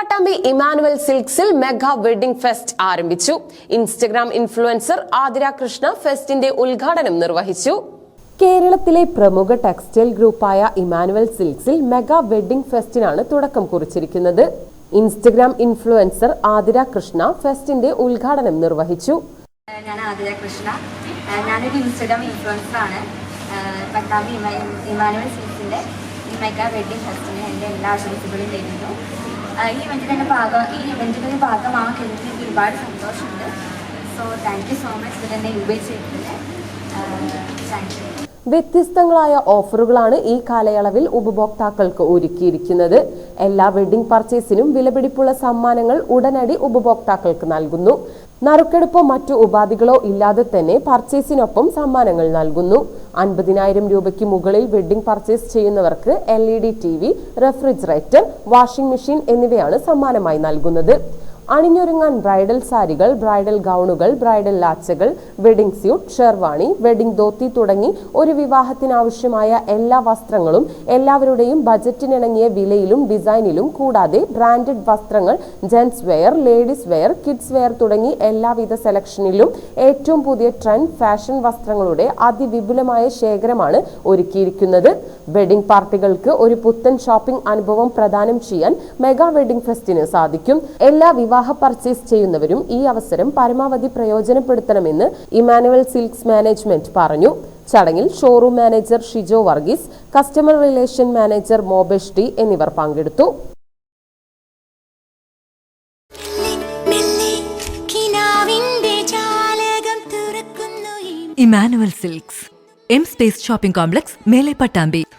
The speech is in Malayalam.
പട്ടാമ്പി ഇമാനുവൽ സിൽക്സിൽ മെഗാ വെഡിംഗ് ഫെസ്റ്റ് ആരംഭിച്ചു. ഇൻസ്റ്റഗ്രാം ഇൻഫ്ലുവൻസർ ആതിര കൃഷ്ണ ഫെസ്റ്റിന്റെ ഉദ്ഘാടനം നിർവഹിച്ചു. കേരളത്തിലെ പ്രമുഖ ടെക്സ്റ്റൈൽ ഗ്രൂപ്പായ ഇമാനുവൽ സിൽക്സിൽ മെഗാ വെഡിംഗ് ഫെസ്റ്റിനാണ് തുടക്കം കുറിച്ചിരിക്കുന്നത്. ഇൻസ്റ്റഗ്രാം ഇൻഫ്ലുവൻസർ ആതിര കൃഷ്ണ ഫെസ്റ്റിന്റെ ഉദ്ഘാടനം നിർവഹിച്ചു. ഞാൻ ആതിര കൃഷ്ണ. ഞാനൊരു ഇൻസ്റ്റഗ്രാം ഇൻഫ്ലുവൻസർ ആണ്. പട്ടാമ്പി ഇമാ- ഇമാനുവൽ സിൽക്സിന്റെ ഈ മെഗാ വെഡിങ് ഫെസ്റ്റിന് എന്റെ എല്ലാ ആശംസകളും നേരുന്നു. ആ, ഈ ഇവന്റിന്റെ ഭാഗം ഈ ഇവന്റിന്റെ ഭാഗമാകാൻ എനിക്ക് ഒരുപാട് സന്തോഷമുണ്ട്. So thank you so much ഇതിലെന്നെ invite ചെയ്തതിന്. താങ്ക് യു വ്യത്യസ്തങ്ങളായ ഓഫറുകളാണ് ഈ കാലയളവിൽ ഉപഭോക്താക്കൾക്ക് ഒരുക്കിയിരിക്കുന്നത്. എല്ലാ വെഡിംഗ് പർച്ചേസിനും വിലപിടിപ്പുള്ള സമ്മാനങ്ങൾ ഉടനടി ഉപഭോക്താക്കൾക്ക് നൽകുന്നു. നറുക്കെടുപ്പോ മറ്റു ഉപാധികളോ ഇല്ലാതെ തന്നെ പർച്ചേസിനൊപ്പം സമ്മാനങ്ങൾ നൽകുന്നു. അൻപതിനായിരം രൂപയ്ക്ക് മുകളിൽ വെഡിംഗ് പർച്ചേസ് ചെയ്യുന്നവർക്ക് L E D T V refrigerator washing machine എന്നിവയാണ് സമ്മാനമായി നൽകുന്നത്. അണിഞ്ഞൊരുങ്ങാൻ ബ്രൈഡൽ സാരികൾ ബ്രൈഡൽ ഗൗണുകൾ bridal ലാച്ചകൾ wedding suit sherwani wedding dhoti തുടങ്ങി ഒരു വിവാഹത്തിനാവശ്യമായ എല്ലാ വസ്ത്രങ്ങളും എല്ലാവരുടെയും ബജറ്റിനിണങ്ങിയ വിലയിലും ഡിസൈനിലും കൂടാതെ ബ്രാൻഡഡ് വസ്ത്രങ്ങൾ gents wear ladies wear kids wear തുടങ്ങി എല്ലാവിധ സെലക്ഷനിലും ഏറ്റവും പുതിയ ട്രെൻഡ് ഫാഷൻ വസ്ത്രങ്ങളുടെ അതിവിപുലമായ ശേഖരമാണ് ഒരുക്കിയിരിക്കുന്നത്. വെഡിംഗ് പാർട്ടികൾക്ക് ഒരു പുത്തൻ ഷോപ്പിംഗ് അനുഭവം പ്രദാനം ചെയ്യാൻ മെഗാ വെഡിംഗ് ഫെസ്റ്റിന് സാധിക്കും. എല്ലാ വിവാഹ പർച്ചേസ് ചെയ്യുന്നവരും ഈ അവസരം പരമാവധി പ്രയോജനപ്പെടുത്തണമെന്ന് ഇമാനുവൽ സിൽക്സ് മാനേജ്മെന്റ് പറഞ്ഞു. ചടങ്ങിൽ showroom manager Shijo Varghese customer relation manager Mobesh T എന്നിവർ പങ്കെടുത്തു. Emmanuel silks M space shopping complex Mele Pattambi